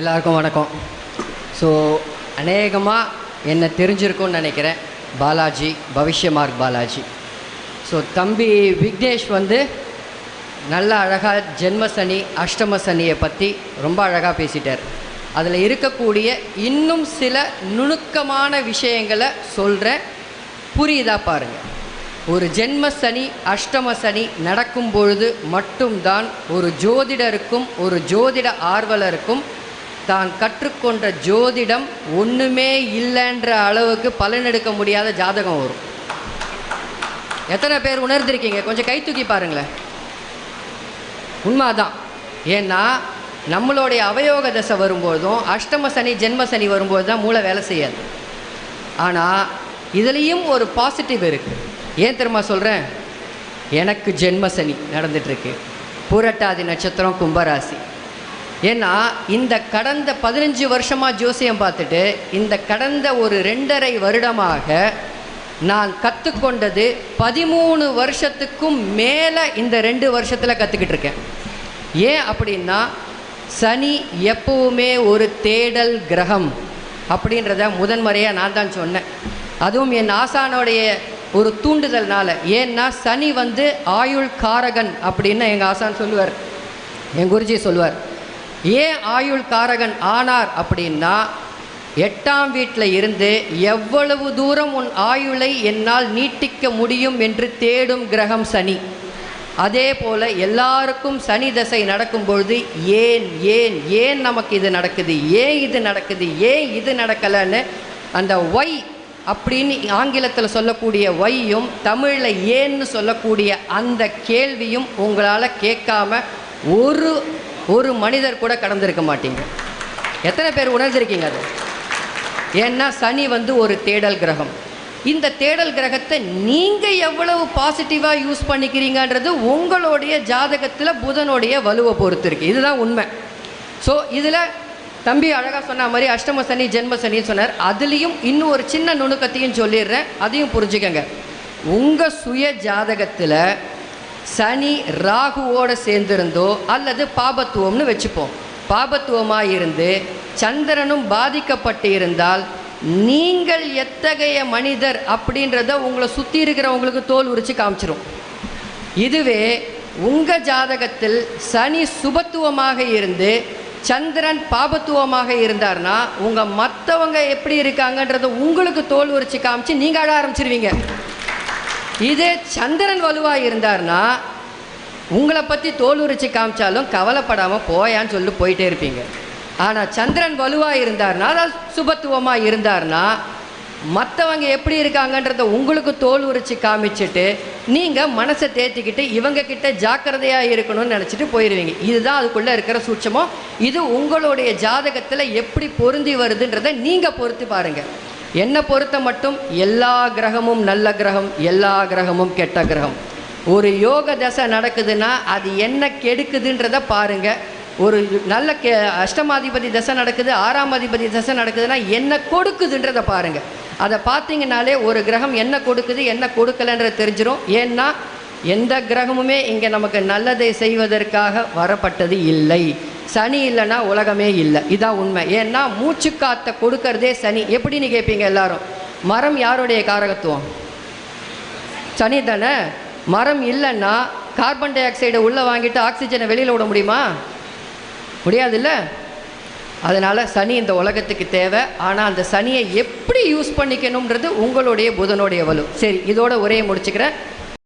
எல்லாருக்கும் வணக்கம். ஸோ அநேகமாக என்னை தெரிஞ்சிருக்கும்னு நினைக்கிறேன். பாலாஜி பவிஷ்ய மார்க் பாலாஜி. ஸோ தம்பி விக்னேஷ் வந்து நல்ல அழகாக ஜென்ம சனி அஷ்டம சனியை பற்றி ரொம்ப அழகாக பேசிட்டார். அதில் இருக்கக்கூடிய இன்னும் சில நுணுக்கமான விஷயங்களை சொல்கிறேன் புரியுதா பாருங்கள் ஒரு ஜென்ம சனி அஷ்டம சனி நடக்கும் பொழுது மட்டும்தான் ஒரு ஜோதிடருக்கும் ஒரு ஜோதிட ஆர்வலருக்கும் தான் கற்றுக்கொண்ட ஜோதிடம் ஒன்றுமே இல்லைன்ற அளவுக்கு பலனெடுக்க முடியாத ஜாதகம் வரும். எத்தனை பேர் உணர்ந்திருக்கீங்க? கொஞ்சம் கை தூக்கி பாருங்களேன். உண்மைதான். ஏன்னா நம்மளுடைய அவயோக தசை வரும்போதும் அஷ்டம சனி ஜென்ம சனி வரும்போது தான் மூளை வேலை செய்யாது. ஆனால் இதுலேயும் ஒரு பாசிட்டிவ் இருக்குது ஏன் தெரியுமா சொல்கிறேன் எனக்கு ஜென்ம சனி நடந்துகிட்ருக்கு பூரட்டாதி நட்சத்திரம் கும்பராசி. ஏன்னா இந்த கடந்த பதினஞ்சு வருஷமாக ஜோசியம் பார்த்துட்டு இந்த கடந்த ஒரு ரெண்டரை வருடமாக நான் கற்றுக்கொண்டது பதிமூணு வருஷத்துக்கும் மேலே இந்த ரெண்டு வருஷத்தில் கற்றுக்கிட்டு இருக்கேன். ஏன் அப்படின்னா சனி எப்பவுமே ஒரு தேடல் கிரகம் அப்படின்றத முதன்முறையாக நான் தான் சொன்னேன். அதுவும் என் ஆசானோடைய ஒரு தூண்டுதல்னால். ஏன்னா சனி வந்து ஆயுள் காரகன் அப்படின்னு எங்கள் ஆசான் சொல்லுவார். என் குருஜி சொல்லுவார். ஏன் ஆயுள் காரகன் ஆனார் அப்படின்னா எட்டாம் வீட்டில் இருந்து எவ்வளவு தூரம் உன் ஆயுளை என்னால் நீட்டிக்க முடியும் என்று தேடும் கிரகம் சனி. அதே போல் எல்லாருக்கும் சனி தசை நடக்கும்பொழுது ஏன் ஏன் ஏன் நமக்கு இது நடக்குது ஏன் இது நடக்குது ஏன் இது நடக்கலைன்னு அந்த ஒய் அப்படின்னு ஆங்கிலத்தில் சொல்லக்கூடிய ஒய்யும் தமிழில் ஏன்னு சொல்லக்கூடிய அந்த கேள்வியும் உங்களால் கேட்காம ஒரு ஒரு மனிதர் கூட கடந்திருக்க மாட்டீங்க. எத்தனை பேர் உணர்ந்திருக்கீங்க அது? ஏன்னா சனி வந்து ஒரு தேடல் கிரகம். இந்த தேடல் கிரகத்தை நீங்கள் எவ்வளவு பாசிட்டிவாக யூஸ் பண்ணிக்கிறீங்கன்றது உங்களுடைய ஜாதகத்தில் புதனுடைய வலுவை பொறுத்து இருக்குது இதுதான் உண்மை. ஸோ இதில் தம்பி அழகாக சொன்ன மாதிரி அஷ்டம சனி ஜென்ம சனின்னு சொன்னார். அதுலேயும் இன்னும் ஒரு சின்ன நுணுக்கத்தையும் சொல்லிடுறேன். அதையும் புரிஞ்சுக்கங்க. உங்கள் சுய ஜாதகத்தில் சனி ராகுவோட சேர்ந்திருந்தோ அல்லது பாபத்துவம்னு வச்சுப்போம். பாபத்துவமாக இருந்து சந்திரனும் பாதிக்கப்பட்டு இருந்தால் நீங்கள் எத்தகைய மனிதர் அப்படின்றத உங்களை சுற்றி இருக்கிறவங்களுக்கு தோல் உரிச்சு காமிச்சிரும். இதுவே உங்கள் ஜாதகத்தில் சனி சுபத்துவமாக இருந்து சந்திரன் பாபத்துவமாக இருந்தார்னா உங்கள் மற்றவங்க எப்படி இருக்காங்கன்றத உங்களுக்கு தோல் உரிச்சு காமிச்சு நீங்கள் அழ ஆரம்பிச்சிருவீங்க. இதே சந்திரன் வலுவாக இருந்தார்னா உங்களை பற்றி தோல் உரிச்சு காமிச்சாலும் கவலைப்படாமல் போயான்னு சொல்லி போயிட்டே இருப்பீங்க. ஆனால் சந்திரன் வலுவாக இருந்தார்னா அதாவது சுபத்துவமாக இருந்தார்னா மற்றவங்க எப்படி இருக்காங்கன்றத உங்களுக்கு தோல் உரிச்சு காமிச்சிட்டு நீங்கள் மனசை தேத்திக்கிட்டு இவங்கக்கிட்ட ஜாக்கிரதையாக இருக்கணும்னு நினச்சிட்டு போயிடுவீங்க இதுதான் அதுக்குள்ளே இருக்கிற சூட்சமோ இது உங்களுடைய ஜாதகத்தில் எப்படி பொருந்தி வருதுன்றதை நீங்கள் பொறுத்து பாருங்கள் என்னை பொறுத்த மட்டும் எல்லா கிரகமும் நல்ல கிரகம் எல்லா கிரகமும் கெட்ட கிரகம். ஒரு யோக தசை நடக்குதுன்னா அது என்ன கெடுக்குதுன்றத பாருங்க. ஒரு நல்ல கெ அஷ்டமாதிபதி தசை நடக்குது ஆறாம் அதிபதி தசை நடக்குதுன்னா என்ன கொடுக்குதுன்றத பாருங்க. அதை பார்த்தீங்கனாலே ஒரு கிரகம் என்ன கொடுக்குது என்ன கொடுக்கலன்றது தெரிஞ்சிடும் ஏன்னா எந்த கிரகமுமே இங்கே நமக்கு நல்லதை செய்வதற்காக வரப்பட்டது இல்லை. சனி இல்லைன்னா உலகமே இல்லை. இதான் உண்மை. ஏன்னா மூச்சு காற்றை கொடுக்கறதே சனி. எப்படின்னு கேட்பீங்க எல்லாரும்? மரம் யாருடைய காரகத்துவம்? சனி தானே? மரம் இல்லைன்னா கார்பன் டை ஆக்சைடை உள்ளே வாங்கிட்டு ஆக்சிஜனை வெளியில் விட முடியுமா? முடியாதுல்ல? அதனால் சனி இந்த உலகத்துக்கு தேவை. ஆனால் அந்த சனியை எப்படி யூஸ் பண்ணிக்கணுன்றது உங்களுடைய புதனுடைய வலு. சரி இதோட உரையை முடிச்சுக்கிறேன்.